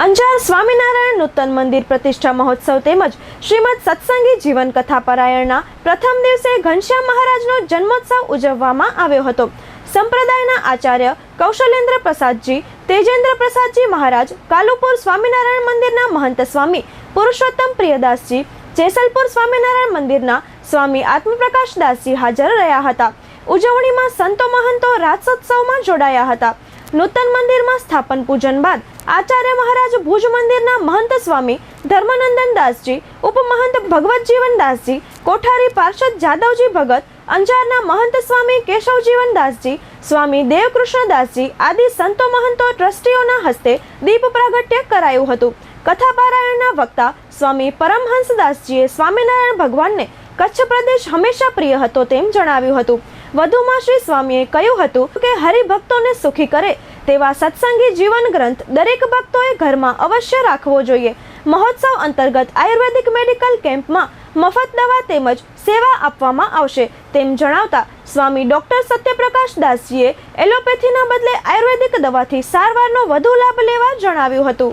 અંજાર સ્વામિનારાયણ નૂતન મંદિર પ્રતિષ્ઠા મહોત્સવ તેમજ શ્રીમદ સત્સંગી જીવન કથા પરાયણના પ્રથમ દિવસે ઘનશ્યામ મહારાજનો જન્મોત્સવ ઉજવવામાં આવ્યો હતો. સંપ્રદાયના આચાર્ય કૌશલેન્દ્ર પ્રસાદજી, તેજેન્દ્ર પ્રસાદજી મહારાજ, કાલુપુર સ્વામિનારાયણ મંદિરના મહંત સ્વામી, પુરુષોત્તમ પ્રિયદાસજી, જેસલપુર સ્વામિનારાયણ મંદિરના સ્વામી આત્મપ્રકાશ દાસજી હાજર રહ્યા હતા. ઉજવણીમાં સંતો મહંતો રાસોત્સવમાં જોડાયા હતા. નૂતન મંદિરમાં સ્થાપન પૂજન બાદ આચાર્ય મહારાજ ભુજ મંદિરના મહંત સ્વામી ધર્મનંદન દાસજી, ઉપમહંત ભગવત જીવન દાસજી, કોઠારી પાર્ષદ જાદવજી ભગત, અંજારના મહંત સ્વામી કેશવજીવન દાસજી, સ્વામી દેવકૃષ્ણ દાસજી આદિ સંતો મહંતો ટ્રસ્ટીઓના હસ્તે દીપ પ્રાગટ્ય કરાયું હતું. કથા પારાયણના વક્તા સ્વામી પરમહંસ દાસજીએ સ્વામિનારાયણ ભગવાનને કચ્છ પ્રદેશ હંમેશા પ્રિય હતો તેમ જણાવ્યું હતું. વધુમાં શ્રી સ્વામીએ કહ્યું હતું કે હરિભક્તોને સુખી કરે તેવા સત્સંગી જીવન ગ્રંથ દરેક ભક્તોએ ઘરમાં અવશ્ય રાખવો જોઈએ. મહોત્સવ અંતર્ગત આયુર્વેદિક મેડિકલ કેમ્પમાં મફત દવા તેમજ સેવા આપવામાં આવશે તેમ જણાવતા સ્વામી ડોક્ટર સત્યપ્રકાશ દાસજીએ એલોપેથીના બદલે આયુર્વેદિક દવાથી સારવારનો વધુ લાભ લેવા જણાવ્યું હતું.